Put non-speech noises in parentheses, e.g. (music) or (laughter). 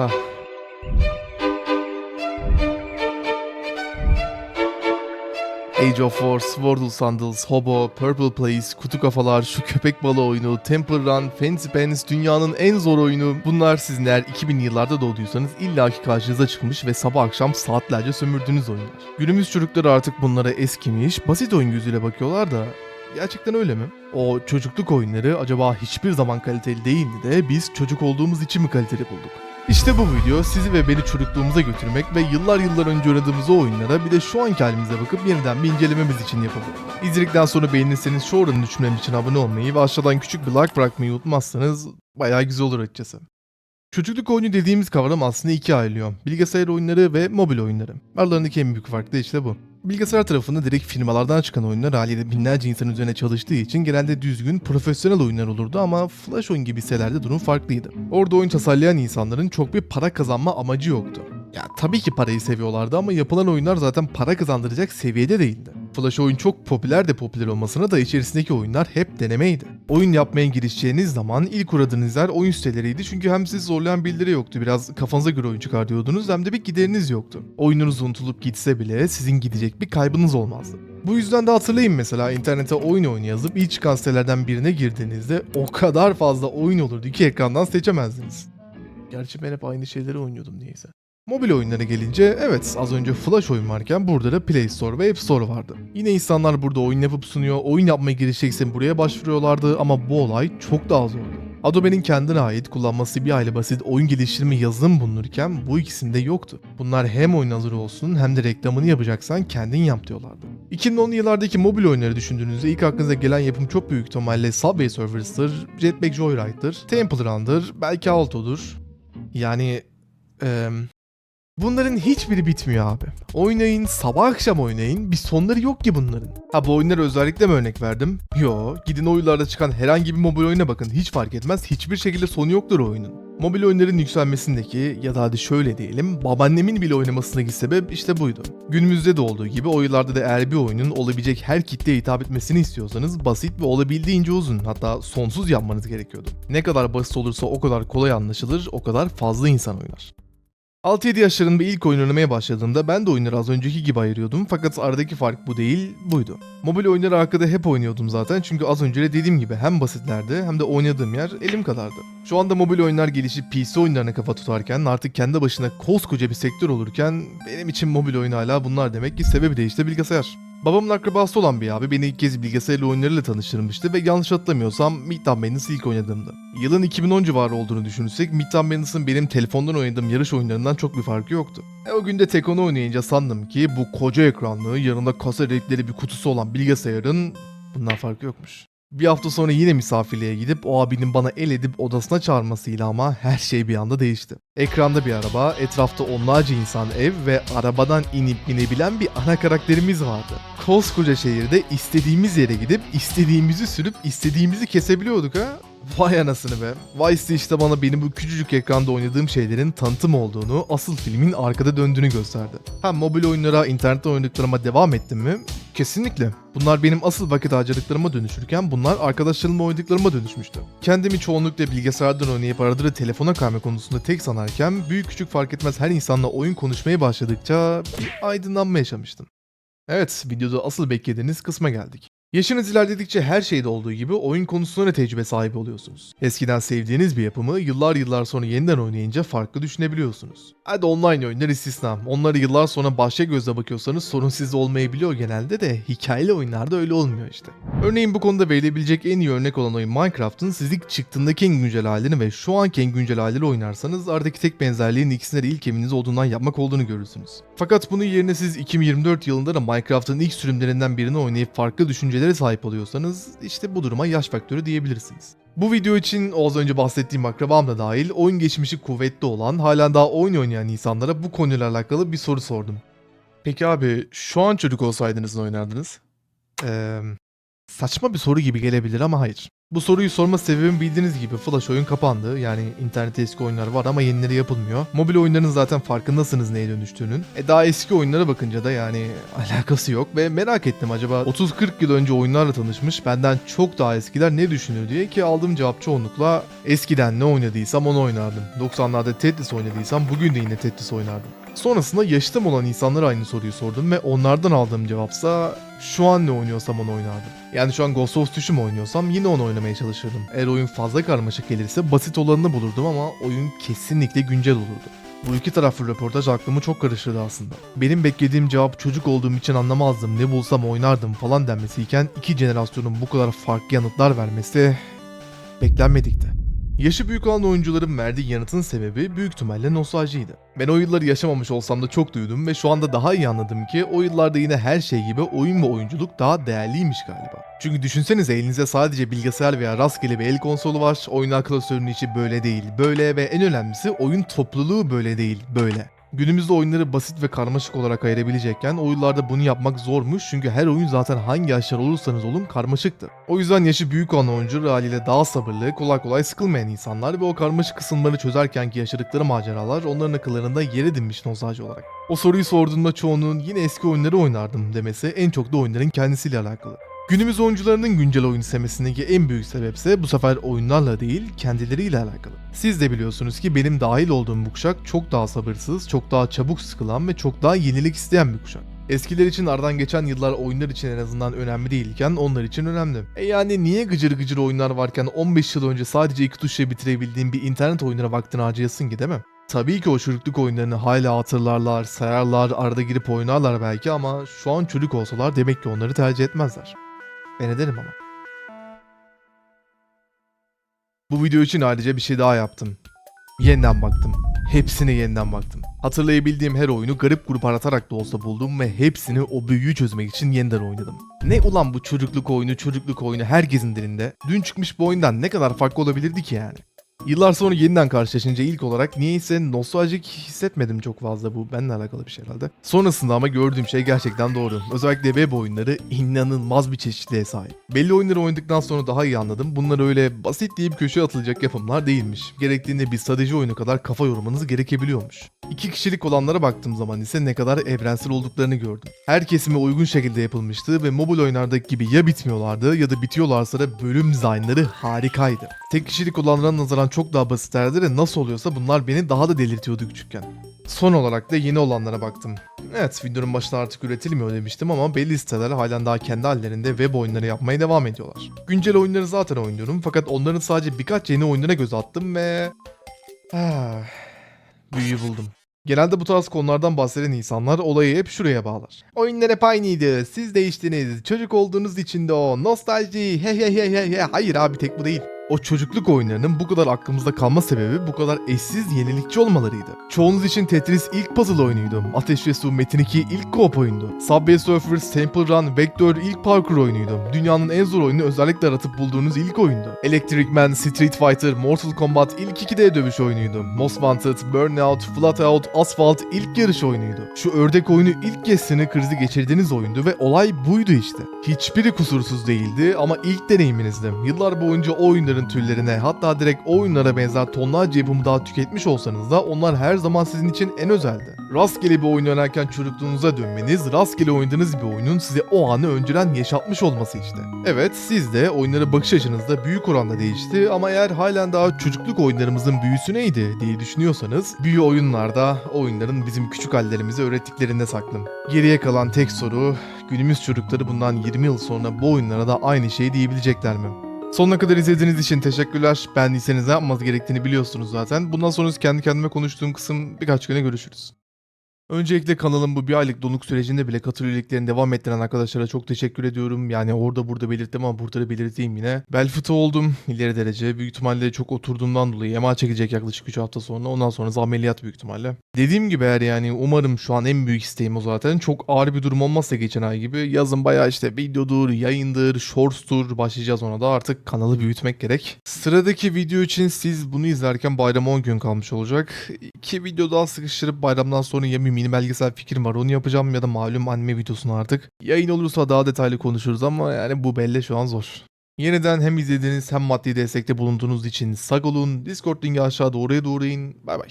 Aha. Age of War, Swordle Sandals, Hobo, Purple Place, Kutu Kafalar, şu köpek balığı oyunu, Temple Run, Fancy Pants, dünyanın en zor oyunu. Bunlar sizin eğer 2000'li yıllarda doğduysanız illaki karşınıza çıkmış ve sabah akşam saatlerce sömürdüğünüz oyunlar. Günümüz çocukları artık bunlara eskimiş, basit oyun gözüyle bakıyorlar da Gerçekten öyle mi? O çocukluk oyunları acaba hiçbir zaman kaliteli değildi de biz çocuk olduğumuz için mi kaliteli bulduk? İşte bu video sizi ve beni çocukluğumuza götürmek ve yıllar yıllar önce oynadığımız o oyunlara bir de şu anki halimize bakıp yeniden bir incelememiz için yapıldı. İzledikten sonra beğenirseniz şu oranın düşmem için abone olmayı ve aşağıdan küçük bir like bırakmayı unutmazsanız bayağı güzel olur açıkçası. Çocukluk oyunu dediğimiz kavram aslında ikiye ayrılıyor. Bilgisayar oyunları ve mobil oyunları. Aralarındaki en büyük fark da işte bu. Bilgisayar tarafında direkt firmalardan çıkan oyunlar haliyle binlerce insan üzerine çalıştığı için genelde düzgün, profesyonel oyunlar olurdu ama Flash oyun gibi sitelerde durum farklıydı. Orada oyun tasarlayan insanların çok bir para kazanma amacı yoktu. Ya tabii ki parayı seviyorlardı ama yapılan oyunlar zaten para kazandıracak seviyede değildi. Flash oyun çok popüler de popüler olmasına da içerisindeki oyunlar hep denemeydi. Oyun yapmaya girişeceğiniz zaman ilk uğradığınız yer oyun siteleriydi çünkü hem sizi zorlayan bildiri yoktu biraz kafanıza göre oyun çıkar diyordunuz hem de bir gideriniz yoktu. Oyununuz unutulup gitse bile sizin gidecek bir kaybınız olmazdı. Bu yüzden de hatırlayın mesela internete oyun oyunu yazıp ilk çıkan sitelerden birine girdiğinizde o kadar fazla oyun olurdu ki ekrandan seçemezdiniz. Gerçi ben hep aynı şeyleri oynuyordum niyeyse. Mobil oyunlara gelince evet az önce Flash oyun varken burada da Play Store ve App Store vardı. Yine insanlar burada oyun yapıp sunuyor, oyun yapmaya girişecekse buraya başvuruyorlardı ama bu olay çok daha zordu. Adobe'nin kendine ait kullanması bir aile basit oyun geliştirme yazılım bulunurken bu ikisinde yoktu. Bunlar hem oyun hazır olsun hem de reklamını yapacaksan kendin yap diyorlardı. 2010'lu yıllardaki mobil oyunları düşündüğünüzde ilk aklınıza gelen yapım çok büyük ihtimalle Subway Surfers'tır, Jetpack Joyride'dır, Temple Run'dır, belki Alto'dur. Yani... eee Bunların hiçbiri bitmiyor abi. Oynayın, sabah akşam oynayın. Bir sonları yok ki bunların. Ha bu oyunlara özellikle mi örnek verdim? Yo, gidin oyunlarda çıkan herhangi bir mobil oyuna bakın. Hiç fark etmez. Hiçbir şekilde sonu yoktur oyunun. Mobil oyunların yükselmesindeki ya da hadi şöyle diyelim babaannemin bile oynamasındaki sebep işte buydu. Günümüzde de olduğu gibi o yıllarda da eğer bir oyunun olabilecek her kitleye hitap etmesini istiyorsanız basit ve olabildiğince uzun hatta sonsuz yapmanız gerekiyordu. Ne kadar basit olursa o kadar kolay anlaşılır, o kadar fazla insan oynar. 6-7 yaşlarında ilk oyun oynamaya başladığımda ben de oyunları az önceki gibi ayırıyordum fakat aradaki fark bu değil, buydu. Mobil oyunları arkada hep oynuyordum zaten çünkü az önce de dediğim gibi hem basitlerdi hem de oynadığım yer elim kadardı. Şu anda mobil oyunlar gelişip PC oyunlarına kafa tutarken artık kendi başına koskoca bir sektör olurken benim için mobil oyun hala bunlar demek ki sebebi de işte bilgisayar. Babamın akrabası olan bir abi beni ilk kez bilgisayar oyunlarıyla tanıştırmıştı ve yanlış hatırlamıyorsam Midtown Madness ilk oynadığımda. Yılın 2010 civarı olduğunu düşünürsek Midtown Madness'ın benim telefondan oynadığım yarış oyunlarından çok bir farkı yoktu. E o günde tek onu oynayınca sandım ki bu koca ekranlı yanında kasa renkleri bir kutusu olan bilgisayarın bundan farkı yokmuş. Bir hafta sonra yine misafirliğe gidip o abinin bana el edip odasına çağırmasıyla ama her şey bir anda değişti. Ekranda bir araba, etrafta onlarca insan ev ve arabadan inip inebilen bir ana karakterimiz vardı. Koskoca şehirde istediğimiz yere gidip istediğimizi sürüp istediğimizi kesebiliyorduk ha. Vay anasını be. Vice'de işte bana benim bu küçücük ekranda oynadığım şeylerin tanıtım olduğunu, asıl filmin arkada döndüğünü gösterdi. Hem mobil oyunlara, internette oynadıklarıma devam ettim mi? Kesinlikle. Bunlar benim asıl vakit harcadıklarıma dönüşürken bunlar arkadaşlarımla oynadıklarıma dönüşmüştü. Kendimi çoğunlukla bilgisayardan oynayıp arada da telefona kayma konusunda tek sanarken büyük küçük fark etmez her insanla oyun konuşmaya başladıkça bir aydınlanma yaşamıştım. Evet, videoda asıl beklediğiniz kısma geldik. Yaşınız ilerledikçe her şeyde olduğu gibi oyun konusunda da tecrübe sahibi oluyorsunuz. Eskiden sevdiğiniz bir yapımı yıllar yıllar sonra yeniden oynayınca farklı düşünebiliyorsunuz. Hadi online oyunlar istisna. Onları yıllar sonra başka gözle bakıyorsanız sorun sizde olmayabiliyor genelde de hikayeli oyunlarda öyle olmuyor işte. Örneğin bu konuda verilebilecek en iyi örnek olan oyun Minecraft'ın siz ilk çıktığındaki en güncel halini ve şu anki en güncel halini oynarsanız aradaki tek benzerliğin ikisinde de ilk eviniz olduğundan yapmak olduğunu görürsünüz. Fakat bunun yerine siz 2024 yılında da Minecraft'ın ilk sürümlerinden birini oynayıp farklı düşüncelere sahip oluyorsanız işte bu duruma yaş faktörü diyebilirsiniz. Bu video için az önce bahsettiğim akrabam da dahil oyun geçmişi kuvvetli olan hala daha oyun oynayan insanlara bu konuyla alakalı bir soru sordum. Peki abi şu an çocuk olsaydınız ne oynardınız? Eee saçma bir soru gibi gelebilir ama hayır. Bu soruyu sorma sebebim bildiğiniz gibi Flash oyun kapandı. Yani internette eski oyunlar var ama yenileri yapılmıyor. Mobil oyunların zaten farkındasınız neye dönüştüğünün. E daha eski oyunlara bakınca da yani (laughs) alakası yok ve merak ettim acaba 30-40 yıl önce oyunlarla tanışmış benden çok daha eskiler ne düşünür diye ki aldığım cevap çoğunlukla eskiden ne oynadıysam onu oynardım. 90'larda Tetris oynadıysam bugün de yine Tetris oynardım. Sonrasında yaşıtım olan insanlara aynı soruyu sordum ve onlardan aldığım cevapsa şu an ne oynuyorsam onu oynardım. Yani şu an Ghost of Tsushima oynuyorsam yine onu oynamaya çalışırdım. Eğer oyun fazla karmaşık gelirse basit olanını bulurdum ama oyun kesinlikle güncel olurdu. Bu iki taraflı röportaj aklımı çok karıştırdı aslında. Benim beklediğim cevap çocuk olduğum için anlamazdım, ne bulsam oynardım falan denmesiyken iki jenerasyonun bu kadar farklı yanıtlar vermesi beklenmedikti. Yaşı büyük olan oyuncuların verdiği yanıtın sebebi büyük ihtimalle nostaljiydi. Ben o yılları yaşamamış olsam da çok duydum ve şu anda daha iyi anladım ki o yıllarda yine her şey gibi oyun ve oyunculuk daha değerliymiş galiba. Çünkü düşünsenize elinizde sadece bilgisayar veya rastgele bir el konsolu var, oyun klasörünün içi böyle değil, böyle ve en önemlisi oyun topluluğu böyle değil, böyle. Günümüzde oyunları basit ve karmaşık olarak ayırabilecekken o yıllarda bunu yapmak zormuş çünkü her oyun zaten hangi yaşlar olursanız olun karmaşıktı. O yüzden yaşı büyük olan oyuncu haliyle daha sabırlı, kolay kolay sıkılmayan insanlar ve o karmaşık kısımları çözerkenki yaşadıkları maceralar onların akıllarında yer edinmiş nostalji olarak. O soruyu sorduğumda çoğunun yine eski oyunları oynardım demesi en çok da oyunların kendisiyle alakalı. Günümüz oyuncularının güncel oyun istemesindeki en büyük sebepse bu sefer oyunlarla değil kendileriyle alakalı. Siz de biliyorsunuz ki benim dahil olduğum bu kuşak çok daha sabırsız, çok daha çabuk sıkılan ve çok daha yenilik isteyen bir kuşak. Eskiler için aradan geçen yıllar oyunlar için en azından önemli değilken onlar için önemli. E yani niye gıcır gıcır oyunlar varken 15 yıl önce sadece iki tuşla bitirebildiğin bir internet oyununa vaktini harcayasın ki değil mi? Tabii ki o çocukluk oyunlarını hala hatırlarlar, sayarlar, arada girip oynarlar belki ama şu an çocuk olsalar demek ki onları tercih etmezler. Ben ederim ama. Bu video için ayrıca bir şey daha yaptım. Yeniden baktım. Hepsine yeniden baktım. Hatırlayabildiğim her oyunu garip grup aratarak da olsa buldum ve hepsini o büyüyü çözmek için yeniden oynadım. Ne ulan bu çocukluk oyunu çocukluk oyunu herkesin dilinde. Dün çıkmış bu oyundan ne kadar farklı olabilirdi ki yani. Yıllar sonra yeniden karşılaşınca ilk olarak niyeyse nostaljik hissetmedim çok fazla bu benimle alakalı bir şey herhalde. Sonrasında ama gördüğüm şey gerçekten doğru. Özellikle web oyunları inanılmaz bir çeşitliğe sahip. Belli oyunları oynadıktan sonra daha iyi anladım. Bunlar öyle basit deyip köşeye atılacak yapımlar değilmiş. Gerektiğinde bir strateji oyunu kadar kafa yormanız gerekebiliyormuş. İki kişilik olanlara baktığım zaman ise ne kadar evrensel olduklarını gördüm. Her kesime uygun şekilde yapılmıştı ve mobil oyunlardaki gibi ya bitmiyorlardı ya da bitiyorlarsa da bölüm dizaynları harikaydı. Tek kişilik olanlara nazaran çok daha basitlerdi ve nasıl oluyorsa bunlar beni daha da delirtiyordu küçükken. Son olarak da yeni olanlara baktım. Evet videonun başında artık üretilmiyor demiştim ama belli siteler halen daha kendi hallerinde web oyunları yapmaya devam ediyorlar. Güncel oyunları zaten oynuyorum fakat onların sadece birkaç yeni oyununa göz attım ve... Ah, büyüyü buldum. Genelde bu tarz konulardan bahseden insanlar olayı hep şuraya bağlar. Oyunlar hep aynıydı, siz değiştiniz, çocuk olduğunuz için de o, nostalji, he he he he he. Hayır abi tek bu değil. O çocukluk oyunlarının bu kadar aklımızda kalma sebebi bu kadar eşsiz yenilikçi olmalarıydı. Çoğunuz için Tetris ilk puzzle oyunuydu. Ateş ve Su Metin 2 ilk co-op oyundu. Subway Surfers, Temple Run, Vector ilk parkur oyunuydu. Dünyanın en zor oyunu özellikle aratıp bulduğunuz ilk oyundu. Electric Man, Street Fighter, Mortal Kombat ilk 2D dövüş oyunuydu. Most Wanted, Burnout, Flatout, Asphalt ilk yarış oyunuydu. Şu ördek oyunu ilk kez sinir krizi geçirdiğiniz oyundu ve olay buydu işte. Hiçbiri kusursuz değildi ama ilk deneyiminizdi. Yıllar boyunca o oyunların türlerine hatta direkt o oyunlara benzer tonlarca yapımı daha tüketmiş olsanız da onlar her zaman sizin için en özeldi. Rastgele bir oyun oynarken çocukluğunuza dönmeniz, rastgele oynadığınız bir oyunun size o anı önceden yaşatmış olması işte. Evet siz de oyunlara bakış açınız da büyük oranda değişti ama eğer halen daha çocukluk oyunlarımızın büyüsü neydi diye düşünüyorsanız büyü oyunlarda oyunların bizim küçük hallerimize öğrettiklerinde saklım. Geriye kalan tek soru günümüz çocukları bundan 20 yıl sonra bu oyunlara da aynı şeyi diyebilecekler mi? Sonuna kadar izlediğiniz için teşekkürler. Beğendiyseniz ne yapmanız gerektiğini biliyorsunuz zaten. Bundan sonra kendi kendime konuştuğum kısım birkaç güne görüşürüz. Öncelikle kanalın bu bir aylık donuk sürecinde bile katıl üyeliklerini devam ettiren arkadaşlara çok teşekkür ediyorum. Yani orada burada belirttim ama burada da belirteyim yine. Bel fıtığı oldum ileri derece. Büyük ihtimalle çok oturduğumdan dolayı MA çekecek yaklaşık 3 hafta sonra. Ondan sonra ameliyat büyük ihtimalle. Dediğim gibi eğer yani umarım şu an en büyük isteğim o zaten. Çok ağır bir durum olmazsa geçen ay gibi. Yazın bayağı işte videodur, yayındır, shorts'tur başlayacağız ona da artık kanalı büyütmek gerek. Sıradaki video için siz bunu izlerken bayrama 10 gün kalmış olacak. İki video daha sıkıştırıp bayramdan sonra ya bir mini belgesel fikrim var onu yapacağım ya da malum anime videosunu artık. Yayın olursa daha detaylı konuşuruz ama yani bu belli şu an zor. Yeniden hem izlediğiniz hem maddi destekte bulunduğunuz için sağ olun. Discord linki aşağıda oraya doğru. Bay bay.